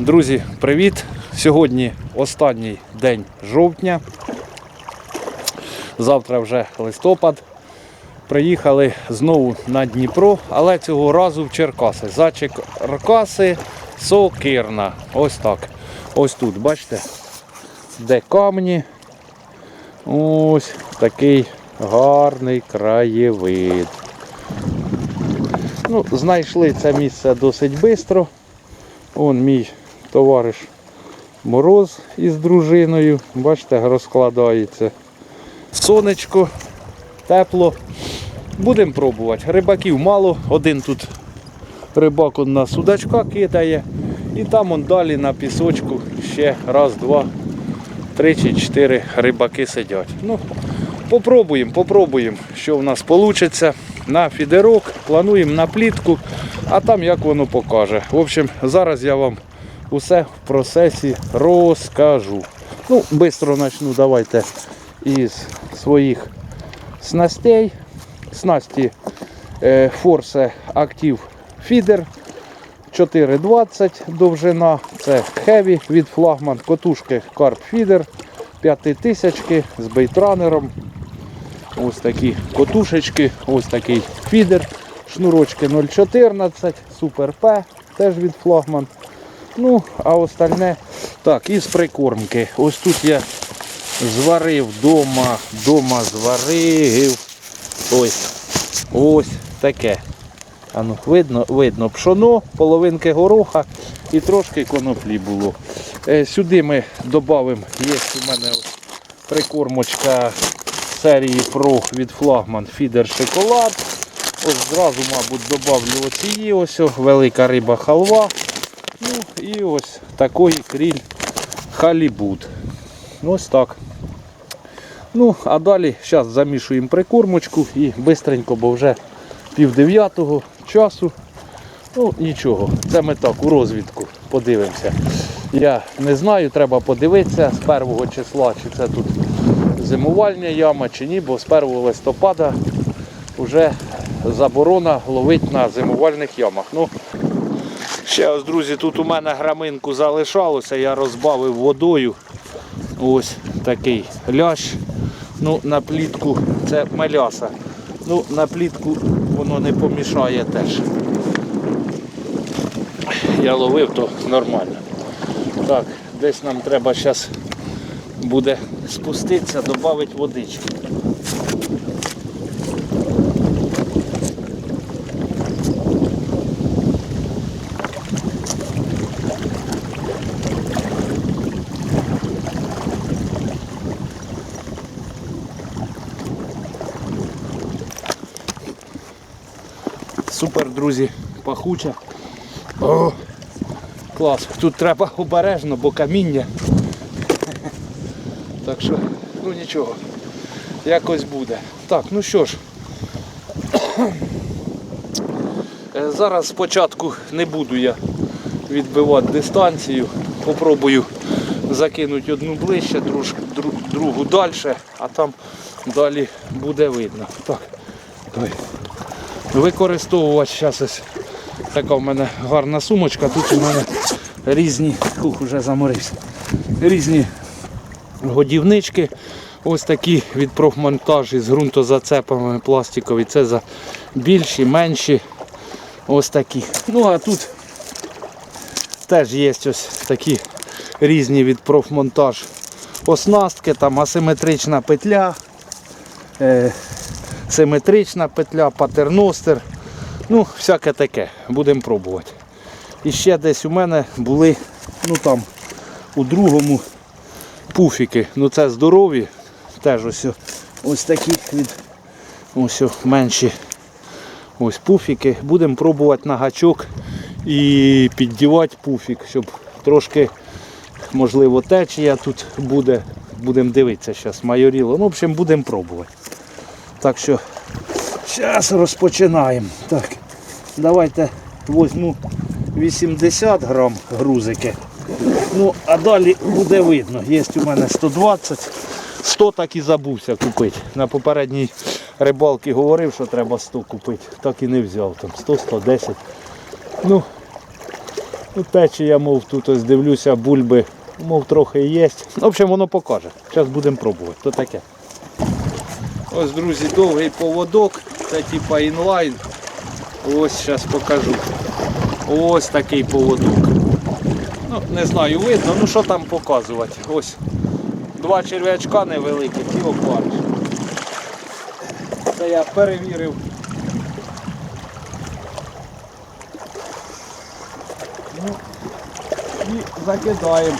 Друзі, привіт! Сьогодні останній день жовтня. Завтра вже листопад. Приїхали знову на Дніпро, але цього разу в Черкаси. За Черкаси Сокирна. Ось так. Ось тут, бачите, де камні. Ось такий гарний краєвид. Ну, знайшли це місце досить швидко. Он мій товариш Мороз із дружиною. Бачите, розкладається. Сонечко, тепло. Будемо пробувати. Рибаків мало, один тут рибак он на судачка кидає. І там он далі на пісочку ще раз, два, три чи чотири рибаки сидять. Ну, попробуємо, попробуємо, що в нас вийде. На фідерок, плануємо на плітку, а там як воно покаже. В общем, зараз я вам усе в процесі розкажу. Ну, швидко почну, давайте із своїх снастей. Снасті Force Active Feeder 4,20 довжина. Це Heavy від флагман, котушки Carp Feeder 5000 з бейтранером. Ось такі котушечки, ось такий фідер, шнурочки 0,14, Super P, теж від флагман. Ну, а остальне, так, із прикормки. Ось тут я зварив дома, дома зварив. Ось, ось таке. А ну, видно, видно пшоно, половинки гороха і трошки коноплі було. Е, сюди ми додамо, є у мене прикормочка серії Pro від флагман Фідер Шоколад. Ось зразу, мабуть, додавлю оцієї ось велика риба халва. І ось такий кріль халібут. Ось так. Ну, а далі зараз замішуємо прикормочку і швидко, бо вже пів дев'ятого часу. Ну, нічого, це ми так у розвідку подивимося. Я не знаю, треба подивитися з першого числа, чи це тут зимувальня яма чи ні, бо з 1 листопада вже заборона ловить на зимувальних ямах. Ну, Ще ось, друзі, тут у мене граминку залишалося, я розбавив водою. Ось такий лящ. Ну, на плітку це маляса. Ну, на плітку воно не помішає теж. Я ловив, то нормально. Так, десь нам треба зараз буде спуститися, додати водички. Супер, друзі, пахуча. О, клас. Тут треба обережно, бо каміння. Так що, ну нічого, якось буде. Так, ну що ж. Е, Зараз спочатку не буду я відбивати дистанцію. Попробую закинути одну ближче, другу далі, а там далі буде видно. Так, давай. Використовувати зараз ось така в мене гарна сумочка. Тут у мене різні, ух, вже заморився, різні годівнички. Ось такі від профмонтажі з ґрунтозацепами пластикові. Це за більші, менші. Ось такі. Ну а тут теж є ось такі різні від профмонтаж оснастки, там асиметрична петля, е, симетрична петля, патерностер. Ну, всяке таке. Будемо пробувати. І ще десь у мене були, ну там, у другому пуфіки. Ну це здорові. Теж ось, ось такі від ось менші ось пуфіки. Будемо пробувати на гачок і піддівати пуфік, щоб трошки, можливо, течія тут буде. Будемо дивитися зараз майоріло. Ну, в общем, будемо пробувати. Так що зараз розпочинаємо. Так, давайте візьму 80 грам грузики. Ну, а далі буде видно. Є у мене 120. 100 так і забувся купити. На попередній рибалці говорив, що треба 100 купити. Так і не взяв. Там 100-110. Ну, Ну, печі я мов тут ось дивлюся, бульби, мов трохи є. В общем, воно покаже. Зараз будемо пробувати. То таке. Ось, друзі, довгий поводок. Це типа інлайн. Ось зараз покажу. Ось такий поводок. Ну, не знаю, видно, ну що там показувати. Ось два черв'ячка невеликі, ці опариш. Це я перевірив. Ну, і закидаємо.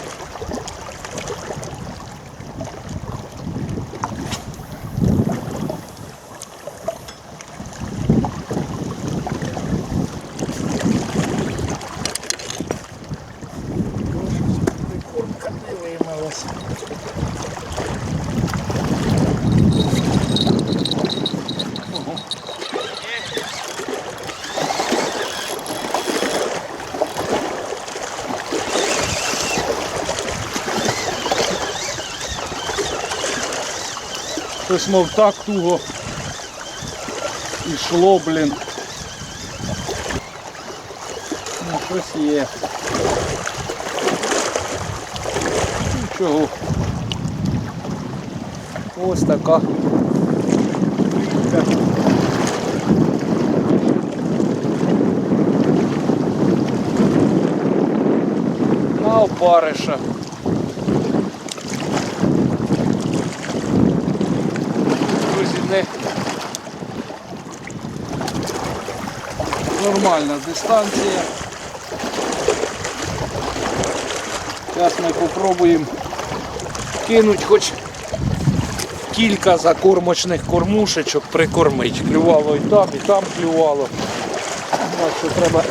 Щось мов так туго ішло, блін. Ну, щось є. Нічого. Ось така. опариша. Друзі, не нормальна дистанція. Зараз ми спробуємо кинути хоч кілька закормочних кормушечок прикормити. Клювало і там, і там клювало. Так що треба.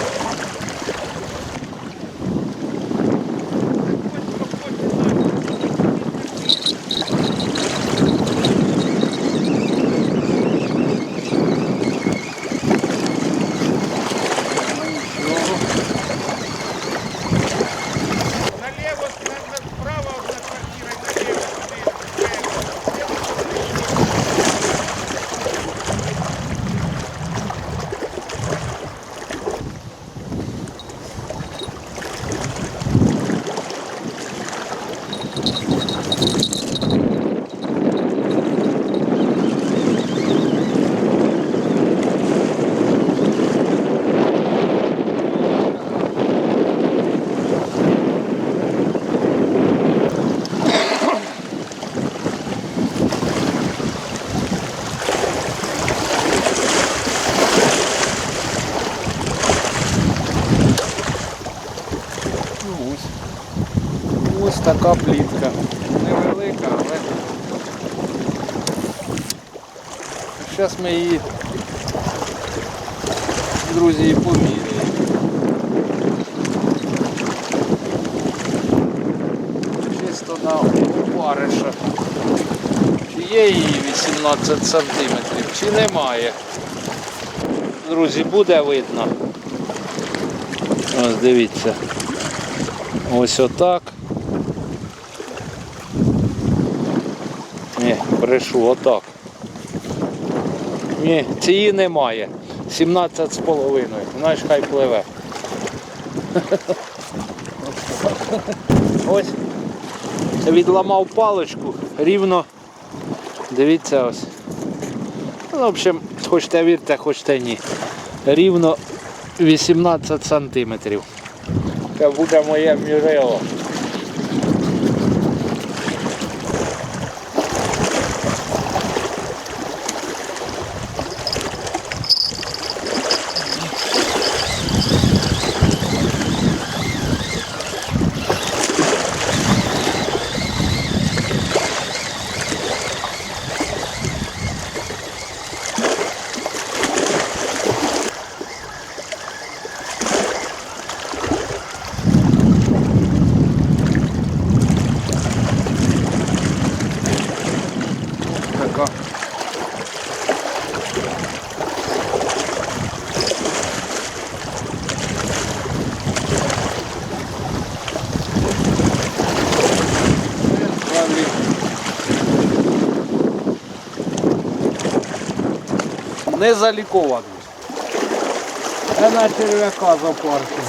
Така плітка. Невелика, але. Зараз ми її, друзі, поміряємо. Чисто на опариша. Чи є її 18 сантиметрів, чи немає. Друзі, буде видно. Ось дивіться. Ось отак. Ні, брешу, отак. Ні, цієї немає. 17 з половиною. Знаєш, хай пливе. Ось. Відламав паличку рівно. Дивіться ось. Ну, в общем, хочете вірте, хочете ні. Рівно 18 сантиметрів. Це буде моє мірило. Така. Правильно. Не заліковано. Це на черв'яка запарки.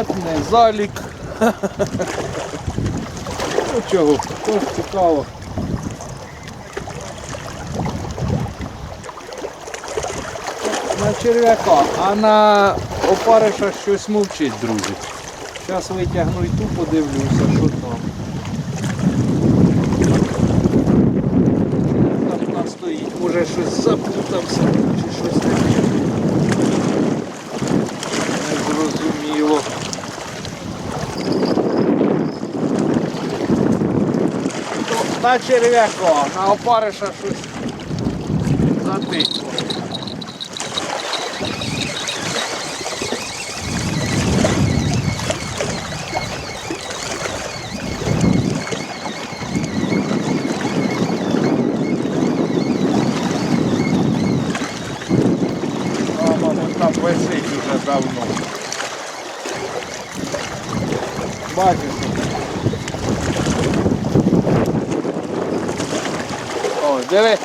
Не залік. Ну чого, теж цікаво. На черв'яка, а на опариша щось мовчить, друзі. Зараз витягну і ту подивлюся, що там. Там вона стоїть, може щось заплутався чи щось таке. Не зрозуміло. То На черв'яка, на опариша щось мабуть, там висить уже давно. Бачиш? Диви.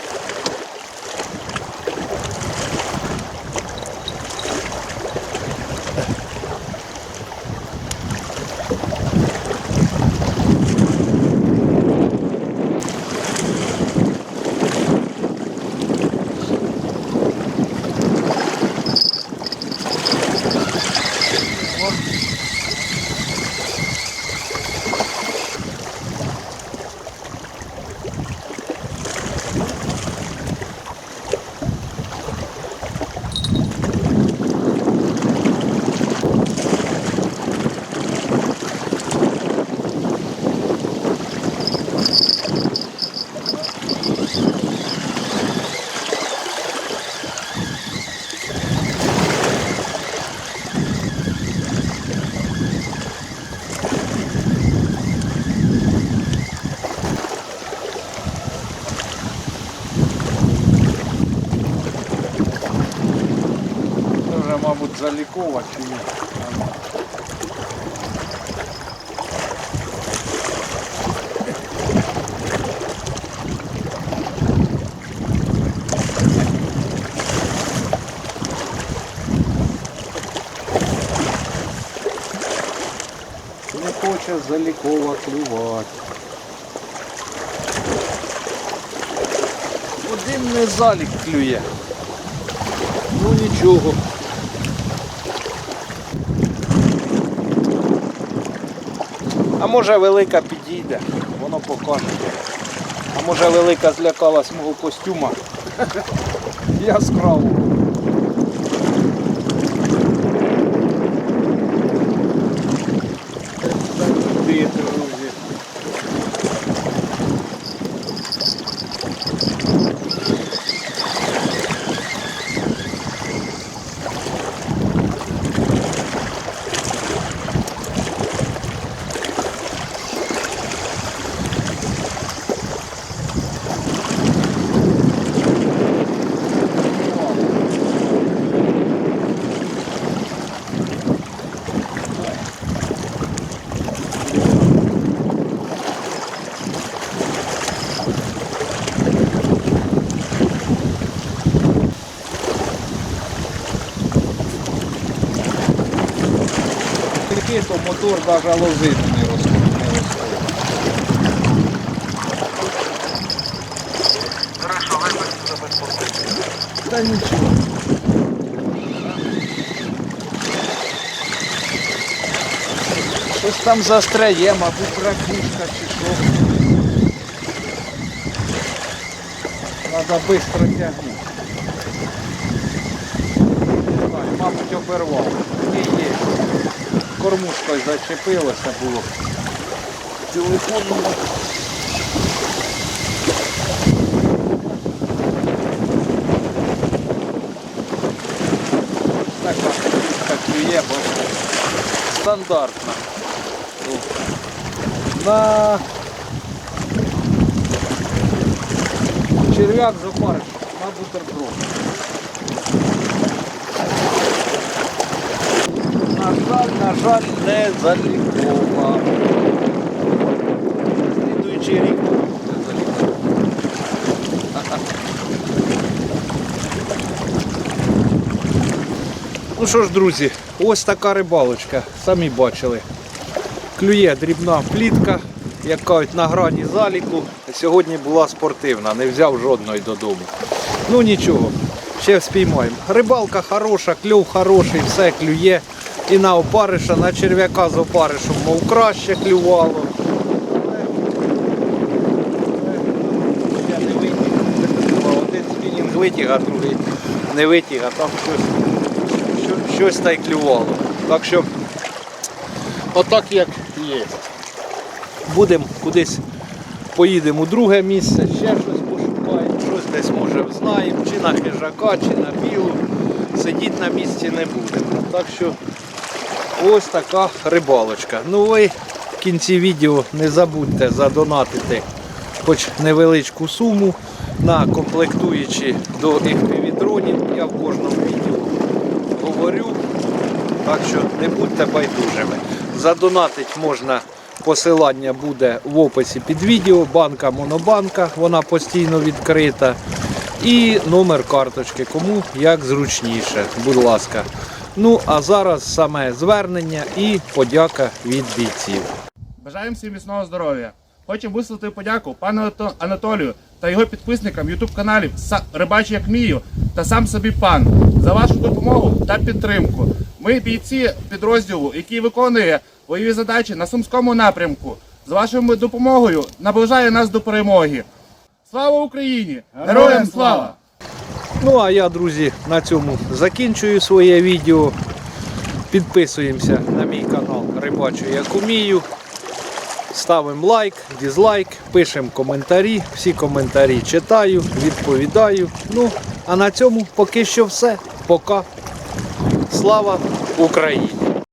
Це залікова чи ні. Не хоче залікова клювати. Один не залік клює. Ну нічого. А може велика підійде, воно покаже. А може велика злякалась мого костюма. Яскраво. Ти, друзі. Такі, то мотор навіть лозити не росте. Хорошо, вибачте за безпосередньо. Та нічого. Щось там застряє, мабуть, ракушка чи що. Треба швидко тягнути. Мабуть, обервав. Ні, є. Кормушкою зачепилося було. Телефон. Така так клює, бо стандартна. На черв'як запариш, на бутерброд. На жаль, на жаль, не залікова. Слідуючий рік буде залікова. Ну що ж, друзі, ось така рибалочка, самі бачили. Клює дрібна плітка, як кажуть, на грані заліку. Сьогодні була спортивна, не взяв жодної додому. Ну нічого, ще спіймаємо. Рибалка хороша, кльов хороший, все клює. І на опариша, на черв'яка з опаришем, мов краще клювало. Я не витяг. Один спінінг витяг, а другий не витяг, а там щось, що- щось та й клювало. Так що, отак як є. Будемо кудись поїдемо у друге місце, ще щось пошукаємо, щось десь може знаємо, чи на хижака, чи на білу. Сидіти на місці не будемо. Так що ось така рибалочка. Ну ви в кінці відео не забудьте задонатити хоч невеличку суму на комплектуючі до FPV-дронів. Я в кожному відео говорю. Так що не будьте байдужими. Задонатить можна, посилання буде в описі під відео. Банка Монобанка, вона постійно відкрита. І номер карточки, кому як зручніше, будь ласка. Ну а зараз саме звернення і подяка від бійців. Бажаємо всім міцного здоров'я. Хочемо висловити подяку пану Анатолію та його підписникам ютуб каналів Рибачі як Мію та сам собі пан за вашу допомогу та підтримку. Ми бійці підрозділу, який виконує бойові задачі на сумському напрямку. З вашою допомогою наближає нас до перемоги. Слава Україні! Героям слава! Ну а я, друзі, на цьому закінчую своє відео. Підписуємося на мій канал Рибачу як умію. Ставимо лайк, дізлайк, пишемо коментарі. Всі коментарі читаю, відповідаю. Ну, а на цьому поки що все. Пока. Слава Україні!